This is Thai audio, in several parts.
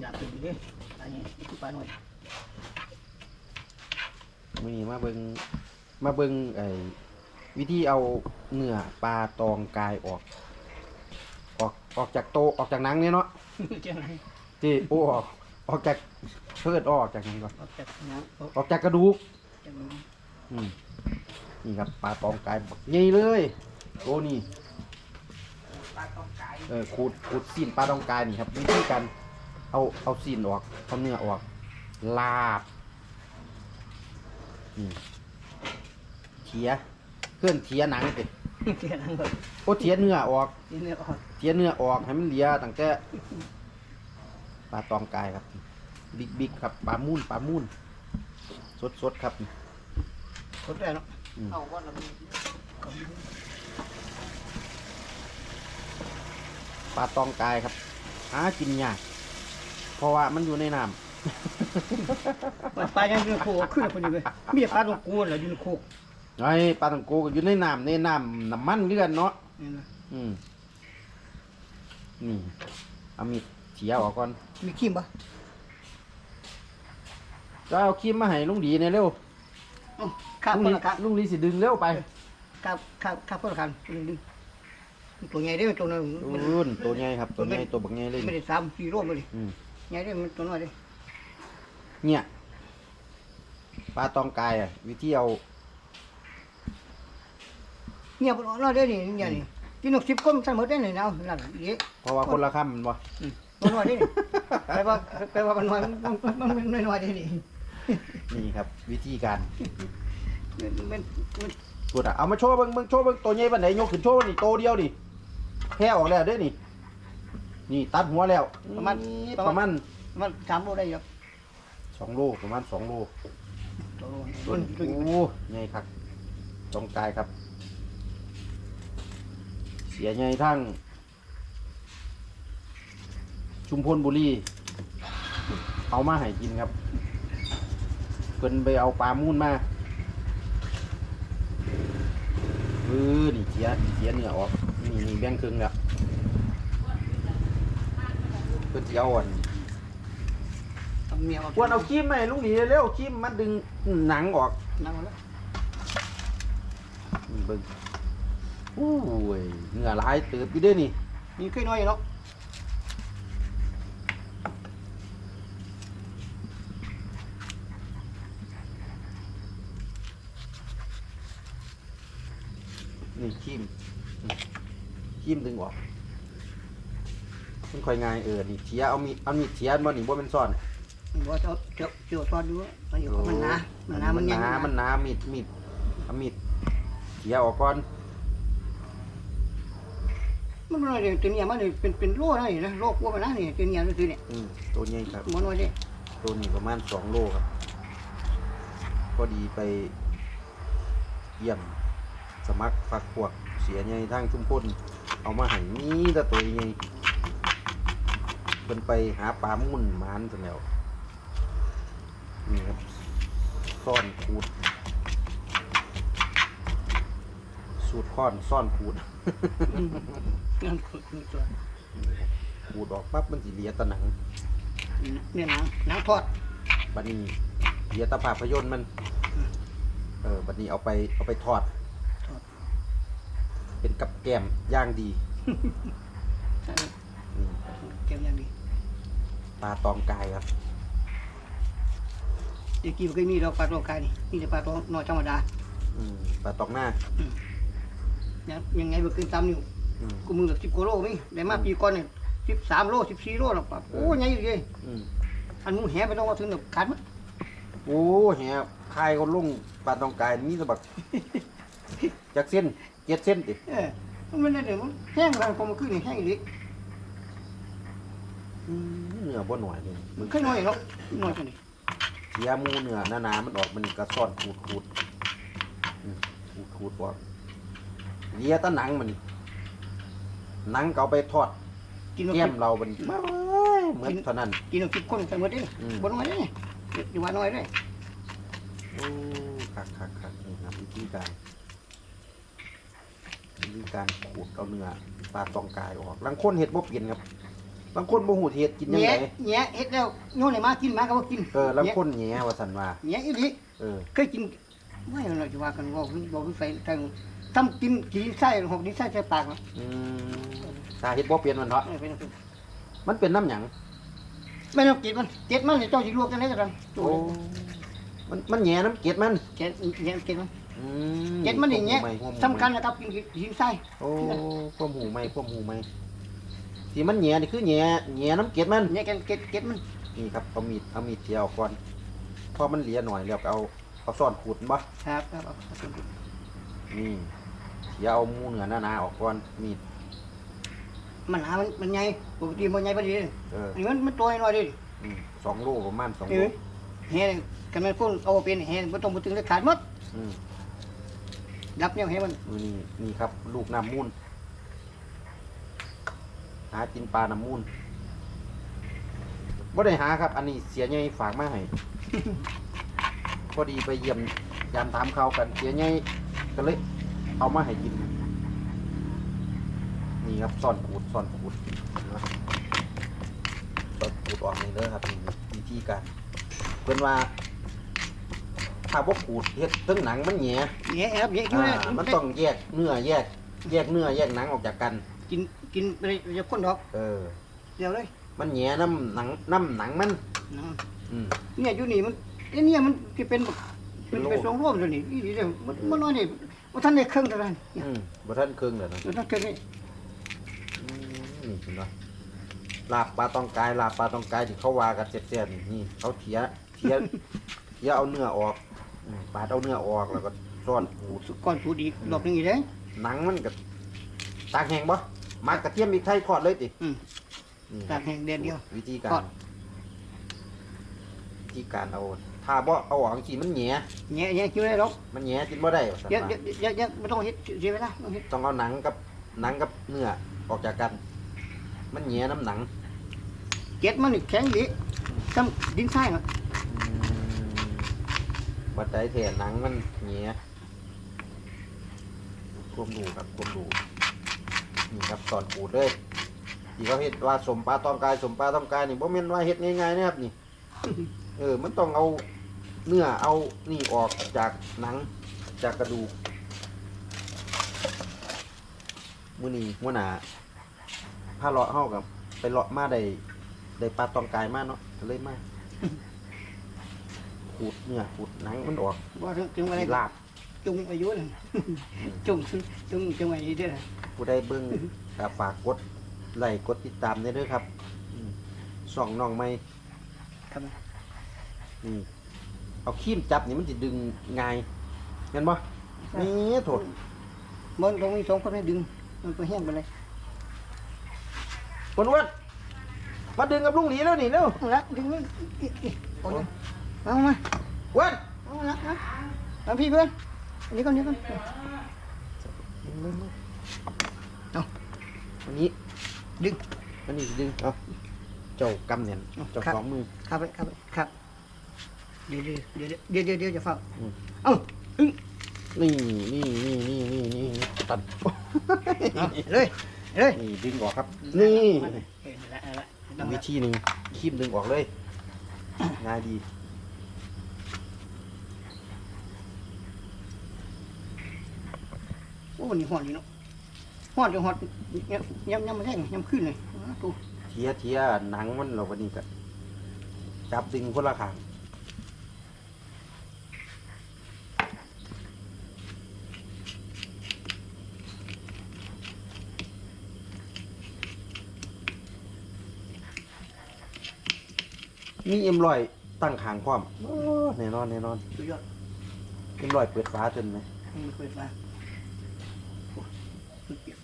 อยากกินอยู่เด้อันนี้คือปลาหน่อยมื้อนี้มาเบิ่งมาเบิ่งไอ้วิธีเอาเนื้อปลาตองกายออก ออกออกจากโตออกจากหนังเนี่ยเนาะเจ้าไหนที่โอ้ออกออกจากเพิดออกจากหนังก่อนออกจากน้ำออกออกจากกระดูกจากน้อืมนี่ครับปลาตองกายบักใหญ่เลยโตนี่ำปลาตองไก่ เออขูดขูดซีนปลาตองกายนี่ครับวิธีการ เอาเอาซีนออก เอาเนื้อออก ลาบนี่เทียเคลื่อนเทียหนังสิเจ้านั่งแบบโอ้เทียเนื้อออกนี่เนี่ยออกเทียเนื้อออกให้มันเหลียตั้งแต่ปลาตองกายครับ บิ๊กบิ๊กครับปลามูนปลามูนสดสดๆครับคนได้เนาะอืมเอาว่าเรามีปลาตองกายครับหากินยากเพ ราะว่ามันอยู่ในน้ปลาปลายังอยู่ในโคกขึ้นคนอยู่เลยมีแต่ปลาตองกูเหรออยู่ในโคกำไอ้ปลาตังโกก็อยู่ในน้ำในน้ำน้ำมันเลือนเนาะนี่นะอืมนี่เอามีดเฉียออกก่อนมีขี้มปะก็เอาครีมมาให้ลุงดีเนี่ยเร็วเอ้าข้าวลุงคนดีละครับลุงดีสิดึงเร็วไปข้าวข้าวข้าวคนละครับดึงดึงตัวใหญ่ได้ตัวน้อยมัน รุ่นตัวใหญ่ครับ ตัวใหญ่ตัวบักใหญ่เลยไม่ได้สามสี่โลเลยอืม ใหญ่ได้มันตัวน้อยได้เนี่ยปลาตองกายอะวิธีเอาเนี่ยมันน้อยได้นี่เนี่ยนี่กินนกสิบก้มสั่งหมดได้เลยนะหลังเยอะเพราะว่าคนละคำมันบ่มันน้อยได้นี่แปลว่าแปลว่ามันน้อยมันมันมันน้อยได้นี่นี่ครับ วิธีการมันมันมันพูดอะเอามาโชว์เบิ่งเบิ่งโชว์เบิ่งตัวใหญ่ปานไหนยกขึ้นโชว์นี่โตวเดียวนี่แค่ออกแล้วเด้อนี่ นี่ตัดหัวแล้ว ประมาณนี่ปประระมามาณณมันสามโลได้อยู่สองโลประมาณสองโลตัวโอ้มันโหใหญ่ครับตองกายครับ เสียใหญ่ทั้งชุมพลบุรีเอามาให้กินครับเพิ่นไปเอาปลามูนมาเออนี่เสียเสียเนื้อออกนี่นี่แบ่งครึ่งแล้ว เพิ่นเอาอ่อนทำเมียควรเอาครีมมาให้ลุงหลีเร็วๆครีมมาดึงหนังออกนั่งแล้วนี่เบิ่งโอ้ยเนื้อหลายเติบอยู่เด้นี่มีเคยน้อยเนาะนี่ครีมอืมครีมดึงออก มันค่อยง่ายเออนี่เทียเอามีเอามีดเทียบ่นี่บ่เป็นซ่อนว่าจะจะเจียวทอดดูมันอยู่มันหนามันหนามันยังหนามันหนามีดมีดเอามีดเทียออกก่อนมันน้อยเดียวตัวเนี้ยมันเป็นเป็นโลนะนี่นะโลกลัวมันนะนี่ตัวเนี้ยตัวเนี้ยอืมตัวใหญ่ครับมันน้อยเด้ตัวนี้ประมาณ2โลครับพอดีไปเยี่ยมสมัครฝักพวกเสียใหญ่ทางชุมพลเอามาให้นี่แต่ตัวใหญ่ เพิ่นไปหาปลามุ่นหมานซะแล้วนี่ครับซ่อนขูด สูตรค้อนซ่อนขูดนั่นคือตัวขูดออกปั๊บมันสิเหลียแตะหนังเนี่ยหนังหนังทอดบัดนี้เหลียแตะภาพยนตร์มัน เออบัดนี้เอาไปเอาไปทอดเป็นกับแกล้มย่างดีอืมเก็บอย่างดี ปลาตองกายครับเด็กกี้มันเคยมีดอกปลาตัวกายนี่นี่แต่ปลาตัวน้อยธรรมดาอืมปลาตองหน้ายังยังไงมันขึ้นตามนิ้วอืม กูมือแบบสิบกิโลมั้ยได้มาปีก่อนเนี่ยสิบสามโลสิบสี่โลหรอกปะโอ้ยใหญ่อยู่เลยอืมอันนู้นแหไปต้องว่าถึงแบบกัดมั้ยโอ้แหบคายคนลุงปลาตองกายมีสบัก จากเส้นเจ็ดเส้นติเออมันไม่ได้เดี๋ยวมันแห้งแล้วพอมันขึ้นนี่แห้งอีกอืม เนื้อบ่หน่อยเลยมันเคยน้อยเนาะน้อยจังนี่เสียหมูเนื้อหนาๆมันออกมันกระซ่อนขูดขูดอืมขูดขูดบอกเลียแตะหนังมันหนังก็เอาไปทอดกินแก้แก้มมเรามันเหมือนเท่านั้น กินเอาคิดคนใส่หมดเด้อืมบ่น้อยเด้อยู่ว่าน้อยเด้โอ้คักคักคักนี่ครับวิธีการวิธีการขูดเอาเนื้อปลาตองกายออกลังคนเห็ดบ่เปลี่ยนครับ บางคนบ่หูเทศกินยังแหไงน่แหน่เฮ็ดแล้วโยนให้มากินมาก็บ่กินเออแล้วคนแหน่ว่าสันว่าแหน่อีหลีเออเคยกินไม่เราจะว่ากันว่าบ่ใส่ทางทำกินกินไส้หกดินไส้ใส่ปากเนาะอืมสาเฮ็ดบ่เปลี่ยนมันเนาะเออเป็นจังซี่มันเป็นน้ำหยังไม่ต้องกินมันเจ็ดมันนี่เจ้าสิลวกจังได๋ก็ได้โอ้มันมันแหน่น้ำเกล็ดมันเจ็ดแหน่เจ็ดมันอืมเจ็ดมันอย่างเงี้ยหัวหมูไหมสำคัญนะครับกินกินไส้โอ้ความหูไหมความหูไหม ที่มันแหน่นี่คือแหน่แหน่น้ำเกล็ดมันแหน่กันเจ็ดเจ็ดมันนี่ครับเอามีดเอามีดเจียวออกก่อนพอมันเหลียหน่อยแล้วก็เอาเอาซ่อนขูดบ่ครับครับเอาเอาเอานี่อย่าเอาหมูเนื้อหนาๆออกก่อนมีดมันหามันมันใหญ่ปกติมันใหญ่ปานนี้เอออันนี้มันมันตัวน้อยๆดิอืมสองโลประมาณสองเอโลอแห่กันมันคนเอาเป็นแห่บ่ต้องบ่ถึงได้ขาดหมดอืมดับเนี่ยให้มัน นี่นี่ครับ ลูกน้ำมูล หากินปลาน้ำมูลบ่ได้หาครับ อันนี้เสียใหญ่ฝากมาให้ พอดีไปเยี่ยมยามถามข่าวกันเสียใหญ่ก็เลยเอามาให้กิน นี่ครับซ่อนขูดซ่อนขูดนะซ่อนขูดออกนี่เลยครับนี่วิธีการเพิ่นว่าถ้าบ่ขูดเฮ็ดทั้งหนังมันแหน่แห่ครับแห่อยู่อ่าเลยมันต้องแยกเนื้อแยก แยกเนื้อแยกหนังออกจากกัน กิน กินไปเลยจะคนดอกเออ เดี๋ยวเลยมันแหน่น้ำหนังน้ำหนังมัน นะอืม เนี่ยอยู่นี่มันไอ้เนี่ยมันสิเป็นแบบเป็เป็นนโรคเป็นสองร่วมตัวนี้อีเดียวมันมันน้อยนี่บ่ทันได้เครื่องเท่านั้นเนี่ยอืมบ่ทันเครื่องเลยนะบ่ทันเครื่องนี่อืมนี่เห็นปะลาบปลาตองกายลาบปลาตองกายที่เขาว่ากันเจ็บๆนี่นี่เขาเทียเทีย เทียเอาเนื้อออกอืมปาดเอาเนื้อออกแล้วก็ซ่อนขูดก่อนพูดอีกรอบหนึงอีกเด้หนังมันก็ตากแห้งบ่ มากระเทียมอีกไทยทอดเลยติอืมนี่ตากแห้งแดดเดียว วิธีกาทอร ด วิธีการเอาถ้าบ่เอาออกสิมันแหน่แง่แง่คิวได้หรอกมันแหน่กินบ่ได้ว่าซั่นเดี๋ยวว่าเดี๋ยวเดี๋ยวเดี๋ยวไม่ต้องเฮ็ดเสียเวลาต้องเฮ็ดต้องเอาหนังกับหนังกับเนื้อออกจากกัน มันแหน่น้ำหนังเก็ดมันนี่แข็งดีซ้ำดินทรายน่ะบัดใดแถ่หนังมันแหน่ควมดูครับควมดู นี่ครับตอนปูดเลยที่เขาเฮ็ดว่าสมปลาต้องกายสมปลาต้องกายนี่บ่แม่นว่าเฮ็ดง่ายๆนะครับนี่ เออ มันต้องเอาเนื้อเอานี่ออกจากหนังจากกระดูกมื้อนี้มื้อหน้าพาเลาะเฮากับไปเลาะมาได้ได้ปลาตองกายมาเนาะก็เลยมาขูดเนื้อขูดหนังมันออกว่าถึงถึงอะไรลาบจุงอายุนั่น จุงจุงจุงอายุเด้อ ผู้ใดเบิ่งก็ฝากกดไลค์กดติดตามได้เด้อครับอืมส่องน้องใหม่ครับนี่เอาครีมจับนี่มันสิดึงง่ายเห็นบ่นี่โถดมันตรงนี้สองคนให้ดึง มันก็แห้งไปเลยคนอ้วนมาดึงกับลุงหลีแล้วนี่เร็วเอาละดึงมันเอาละเอามาอ้วนเอาละนะเอาพี่เพื่อนอันนี้ก่อนนี้ก่อน เอาอันนี้ดึงอันนี้สิดึงเอาเจ้ากำเนี่ยเอาเจ้าครับสองมือครับไปครับไปครับเดี๋ยวเดี๋ยวเดี๋ยวเดี๋ยวเดี๋ยวจะเฝ้าอืมเอ้าอึ้งนี่นี่นี่นี่นี่นี่ตัดเอาเลยเลยนี่ดึงออกครับ นี่เออละเอาละต้องวิละธีหนึ่งครีมดึงออกเลยง่ายดีโอ้วันนี้ฮ้อนอยู่เนาะ ฮ้อนจะฮ้อนยำยำยำมาแห้งยำขึ้นเลยอ้าวตู้เทียเทียหนังมันเราวันนี้ก็จับดึงคนละขางมีเอ็มลอยตั้งขางพร้อมโอ้แน่นอนแน่นอนสุดยอดเอ็มลอยเปิดฟ้าจนไหมอืมเปิดมาโอ้มันเปียก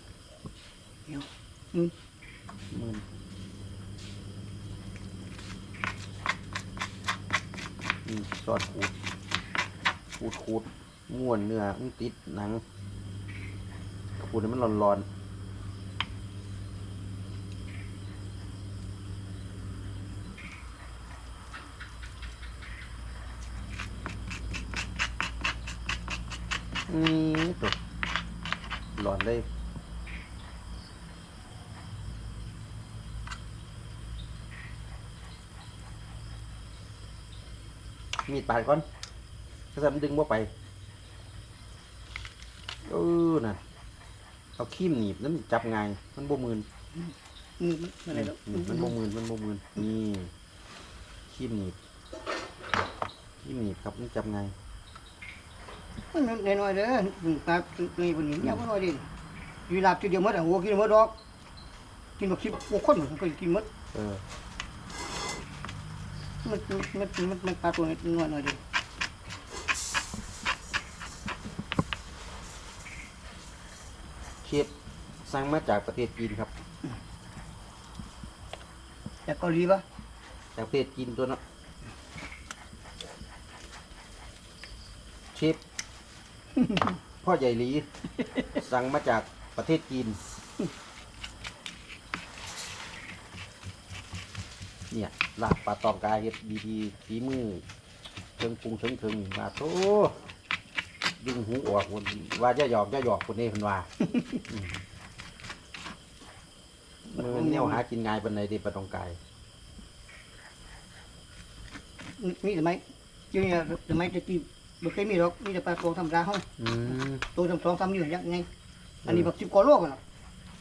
เดี๋ยวอืมมืนนี่ซอสขูดขูดขูดม้วนเนื้อมันติดหนังขูดให้มันร้อนๆนี่ตัวร้อนเลย มีดปาดก่อนถ้าทำดึงว่าไปเออน่ะเอาขี้มหนีบแล้วมันจับง่ายมันบ่มืนอืมอะไรแล้วอืมมันบ่มืนมันบ่มืนนี่ขี้มหนีบขี้มหนีบครับมันจับง่ายมันน้อยๆเด้อปลาตัวนี้คนนี้เนี่ยก็น้อยดิอยู่ลาบทีเดียวหมดอะโอ้กินหมดดอก กินแบบคิดโอ้คนมันก็กินหมดเออ มันมันมันมันปลาตัวนี้น้อยๆดิเคฟสั่งมาจากประเทศจีนครับแต่เกาหลีปะจากประเทศจีนตัวเนาะเชฟพ่อใหญ่หลี สั่งมาจากประเทศจีน เนี่ย ลาบปลาตองกาเฮ็ดดีๆฝีมือเทิงปรุงเทิงเทิงมาโตดึงหูออกคนว่าจะหยอกจะหยอกคนนี้คนว่าอืมมันแนวหากินง่ายปานใดเด้ปลาตองกายมีแต่ไหมอยังไงแต่ไหมจะกินบ่เคยมีหรอกมีแต่ปลาตัวธรรมดาห้องอืมตัวจำสองสามอยู่ยังไง อันนี้แบบสิบกว่าโลกันหรอก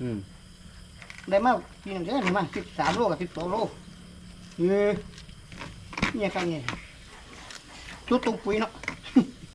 อืมได้มากกินได้มาสิบสามโลกับสิบสองโล เย้เนี่ยกับเนี่ยชุดตรงปุ๋ยเนาะ